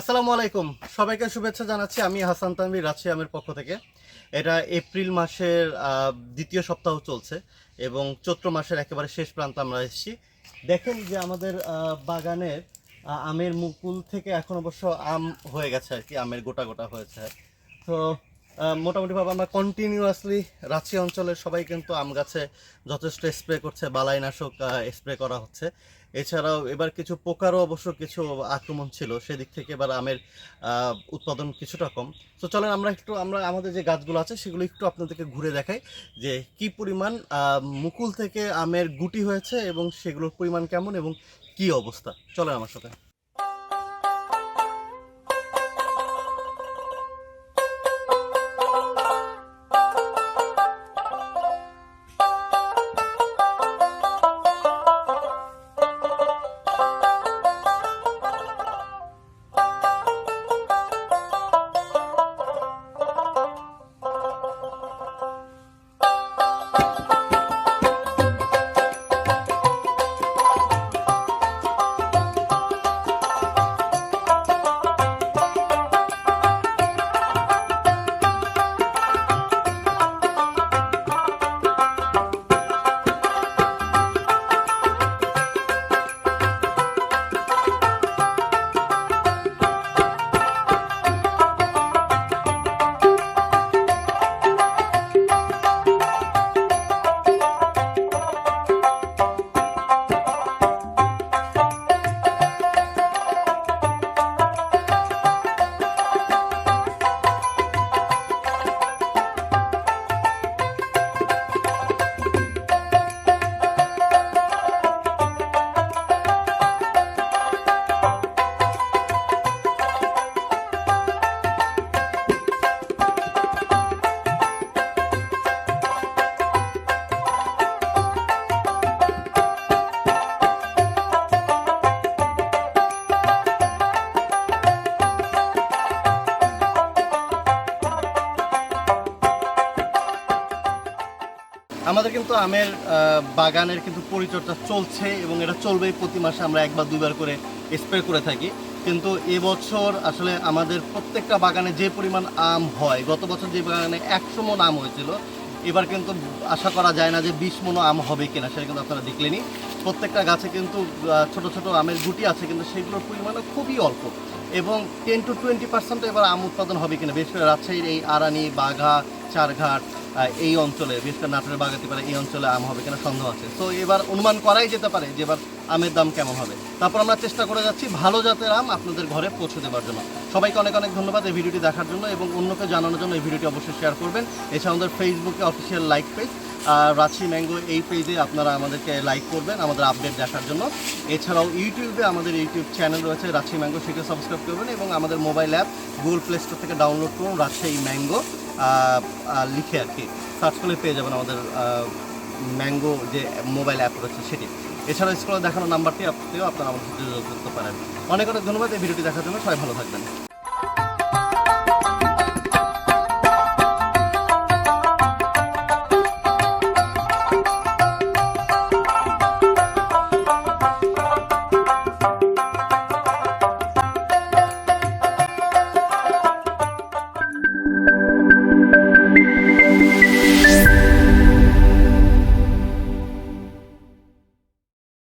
আসসালামু আলাইকুম। সবাইকে শুভেচ্ছা জানাচ্ছি। আমি হাসান তানবি রাজশাহী আমের পক্ষ থেকে। এটা এপ্রিল মাসের দ্বিতীয় সপ্তাহ চলছে এবং চৈত্র মাসের একেবারে শেষ প্রান্ত আমরা এসেছি। দেখেন যে আমাদের বাগানের আমের মুকুল থেকে এখন অবশ্য আম হয়ে গেছে আর কি, আমের গোটা গোটা হয়েছে। তো মোটামুটিভাবে আমরা কন্টিনিউয়াসলি রাঁচি অঞ্চলের সবাই কিন্তু আম গাছে যথেষ্ট স্প্রে করছে, বালাইনাশক স্প্রে করা হচ্ছে। এছাড়াও এবার কিছু পোকারও অবশ্য কিছু আক্রমণ ছিল, সেদিক থেকে এবার আমের উৎপাদন কিছুটা কম। তো চলেন আমরা একটু, আমরা আমাদের যে গাছগুলো আছে সেগুলো একটু আপনাদেরকে ঘুরে দেখাই যে কি পরিমাণ মুকুল থেকে আমের গুটি হয়েছে এবং সেগুলোর পরিমাণ কেমন এবং কি অবস্থা। চলেন আমার সাথে। আমাদের কিন্তু আমের বাগানের কিন্তু পরিচর্যা চলছে এবং এটা চলবেই প্রতি মাসে। আমরা একবার, দুইবার করে স্প্রে করে থাকি। কিন্তু এবছর আসলে আমাদের প্রত্যেকটা বাগানে যে পরিমাণ আম হয়, গত বছর যে বাগানে একশো মন আম হয়েছিল, এবার কিন্তু আশা করা যায় না যে বিশ মনো আম হবে কিনা, সেটা কিন্তু আপনারা দেখলেনই। প্রত্যেকটা গাছে কিন্তু ছোট ছোট আমের গুটি আছে, কিন্তু সেগুলোর পরিমাণও খুবই অল্প। এবং টেন টু টোয়েন্টি পার্সেন্ট এবার আম উৎপাদন হবে কিনা বেশ করে রাজশাহীর এই আরানি, বাঘা, চারঘাট এই অঞ্চলে বিশেষ করে নাটোরের বাগাতি পারে, এই অঞ্চলে আম হবে কিনা সন্দেহ আছে। তো এবার অনুমান করাই যেতে পারে যে এবার আমের দাম কেমন হবে? তারপর আমরা চেষ্টা করে যাচ্ছি ভালো জাতের আম আপনাদের ঘরে পৌঁছে দেওয়ার জন্য। সবাইকে অনেক অনেক ধন্যবাদ এই ভিডিওটি দেখার জন্য এবং অন্যকে জানানোর জন্য এই ভিডিওটি অবশ্যই শেয়ার করবেন। এছাড়া আমাদের ফেসবুকে অফিসিয়াল লাইক পেজ আর রাঁচি ম্যাঙ্গো এই পেজে আপনারা আমাদেরকে লাইক করবেন আমাদের আপডেট দেখার জন্য। এছাড়াও ইউটিউবে আমাদের ইউটিউব চ্যানেল রয়েছে, রাঁচি ম্যাঙ্গো সেটা সাবস্ক্রাইব করবেন এবং আমাদের mobile app Google Play Store থেকে ডাউনলোড করুন রাজশাহী ম্যাঙ্গো লিখে আর কি। সার্চ করলে পেয়ে যাবেন আমাদের ম্যাঙ্গো যে মোবাইল অ্যাপ রয়েছে সেটি। এছাড়াও স্কুলে দেখানো নাম্বারটি আপনিও আপনার আমাদের যোগাযোগ করতে পারেন। অনেক অনেক ধন্যবাদ, এই ভিডিওটি দেখার জন্য। সবাই ভালো থাকবেন।